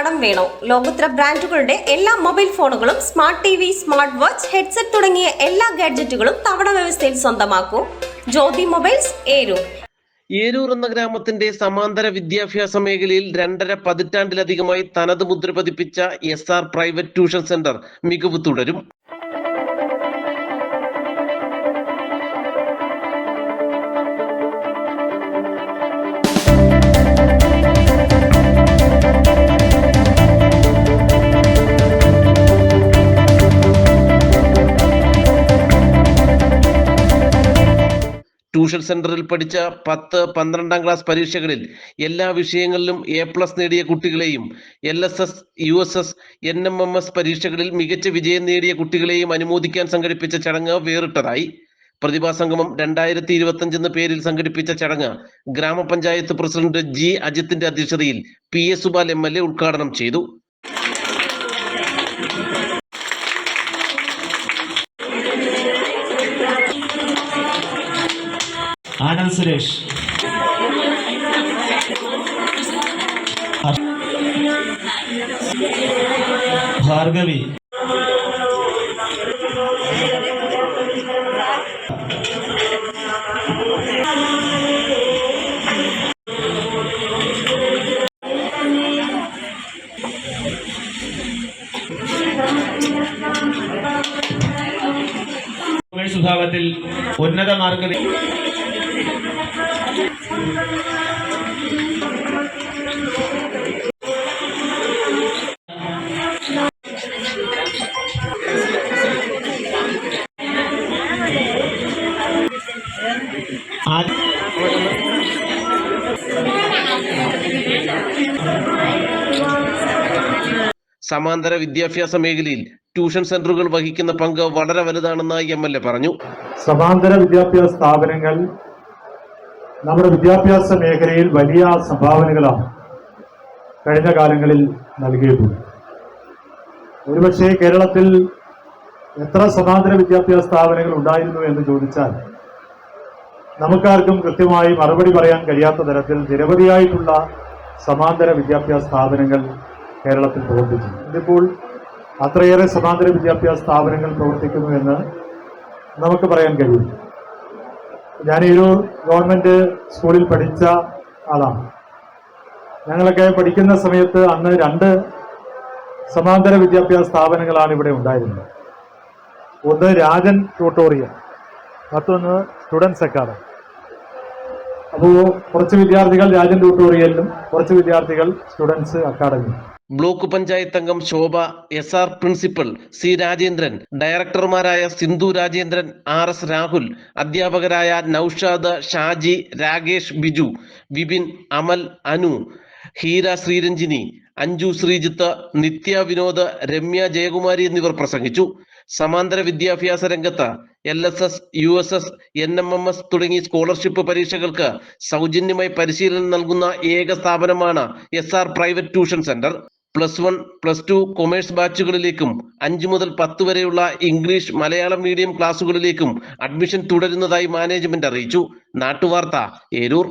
കടം വേണോ? ലോകോത്തര ബ്രാൻഡുകളുടെ എല്ലാ മൊബൈൽ ഫോണുകളും smart T V smart watch headset തുടങ്ങിയ എല്ലാ ഗാഡ്ജറ്റുകളും തവണ വ്യവസ്ഥയിൽ സ്വന്തമാക്കൂ. ജ്യോതി മൊബൈൽസ് ഏരൂർ. ഏരൂർ എന്ന ഗ്രാമത്തിന്റെ സമാന്തര വിദ്യാഭ്യാസ മേഖലയിൽ രണ്ടര പതിറ്റാണ്ടിലധികമായി തനത് മുദ്ര പതിപ്പിച്ച S R private tuition centre മികവ് തുടരും. ട്യൂഷൻ സെന്ററിൽ പഠിച്ച പത്ത് പന്ത്രണ്ടാം ക്ലാസ് പരീക്ഷകളിൽ എല്ലാ വിഷയങ്ങളിലും എ പ്ലസ് നേടിയ കുട്ടികളെയും L S S U S S N M M S പരീക്ഷകളിൽ മികച്ച വിജയം നേടിയ കുട്ടികളെയും അനുമോദിക്കാൻ സംഘടിപ്പിച്ച ചടങ്ങ് വേറിട്ടതായി. പ്രതിഭാസംഗമം രണ്ടായിരത്തി ഇരുപത്തി എന്ന പേരിൽ സംഘടിപ്പിച്ച ചടങ്ങ് ഗ്രാമപഞ്ചായത്ത് പ്രസിഡന്റ് ജി അജിത്തിന്റെ അധ്യക്ഷതയിൽ P S Subal M L A ഉദ്ഘാടനം ചെയ്തു. ആനന്ദ് സുരേഷ്. ഭാർഗവി. വിഭാഗത്തിൽ ഉന്നത ആദ്യ സമാന്തര വിദ്യാഭ്യാസ മേഖലയിൽ ട്യൂഷൻ സെന്ററുകൾ വഹിക്കുന്ന പങ്ക് വളരെ വലുതാണെന്ന് എം എൽ എ പറഞ്ഞു. സമാന്തര വിദ്യാഭ്യാസ സ്ഥാപനങ്ങൾ നമ്മുടെ വിദ്യാഭ്യാസ മേഖലയിൽ വലിയ സംഭാവനകളാണ് കഴിഞ്ഞ കാലങ്ങളിൽ നൽകിയിട്ടുള്ളത് ഒരുപക്ഷെ കേരളത്തിൽ എത്ര സ്വതന്ത്ര വിദ്യാഭ്യാസ സ്ഥാപനങ്ങൾ ഉണ്ടായിരുന്നു എന്ന് ചോദിച്ചാൽ നമുക്കാർക്കും കൃത്യമായി മറുപടി പറയാൻ കഴിയാത്ത തരത്തിൽ നിരവധിയായിട്ടുള്ള സമാന്തര വിദ്യാഭ്യാസ സ്ഥാപനങ്ങൾ കേരളത്തിൽ പ്രവർത്തിച്ചു ഇതിപ്പോൾ അത്രയേറെ സമാന്തര വിദ്യാഭ്യാസ സ്ഥാപനങ്ങൾ പ്രവർത്തിക്കുന്നു എന്ന് നമുക്ക് പറയാൻ കഴിയും. ഞാൻ ഈ ഒരു ഗവൺമെന്റ് സ്കൂളിൽ പഠിച്ച ആളാണ്. ഞങ്ങളൊക്കെ പഠിക്കുന്ന സമയത്ത് അന്ന് രണ്ട് സമാന്തര വിദ്യാഭ്യാസ സ്ഥാപനങ്ങളാണ് ഇവിടെ ഉണ്ടായിരുന്നത്. ഒന്ന് രാജൻ ട്യൂട്ടോറിയൽ മറ്റൊന്ന് സ്റ്റുഡൻസ് അക്കാദമി. അപ്പോൾ കുറച്ച് വിദ്യാർത്ഥികൾ രാജൻ ട്യൂട്ടോറിയലിലും കുറച്ച് വിദ്യാർത്ഥികൾ സ്റ്റുഡൻസ് അക്കാദമി ബ്ലോക്ക് പഞ്ചായത്ത് അംഗം Shobha S R principal C Rajendran ഡയറക്ടർമാരായ Sindhu Rajendran R S Rahul അധ്യാപകരായ നൌഷാദ് ഷാജി രാകേഷ് ബിജു വിപിൻ അമൽ അനു ഹീര ശ്രീരഞ്ജിനി അഞ്ജു ശ്രീജിത്ത് നിത്യ വിനോദ് രമ്യ ജയകുമാരി എന്നിവർ പ്രസംഗിച്ചു. സമാന്തര വിദ്യാഭ്യാസ രംഗത്ത് L S S U S S N M M S തുടങ്ങി സ്കോളർഷിപ്പ് പരീക്ഷകൾക്ക് സൗജന്യമായി പരിശീലനം നൽകുന്ന ഏക സ്ഥാപനമാണ് S R private tuition centre plus one plus two commerce ബാച്ചുകളിലേക്കും അഞ്ചു മുതൽ പത്ത് വരെയുള്ള ഇംഗ്ലീഷ് മലയാളം മീഡിയം ക്ലാസുകളിലേക്കും അഡ്മിഷൻ തുടരുന്നതായി മാനേജ്മെന്റ് അറിയിച്ചു. നാട്ടുവാർത്ത ഏരൂർ.